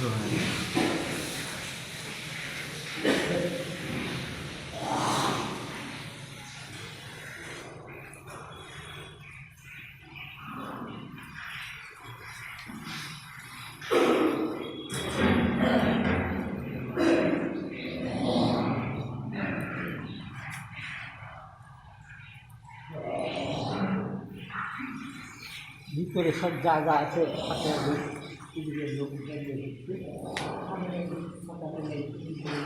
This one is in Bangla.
ভিতরে সব জায়গা আছে Thank you.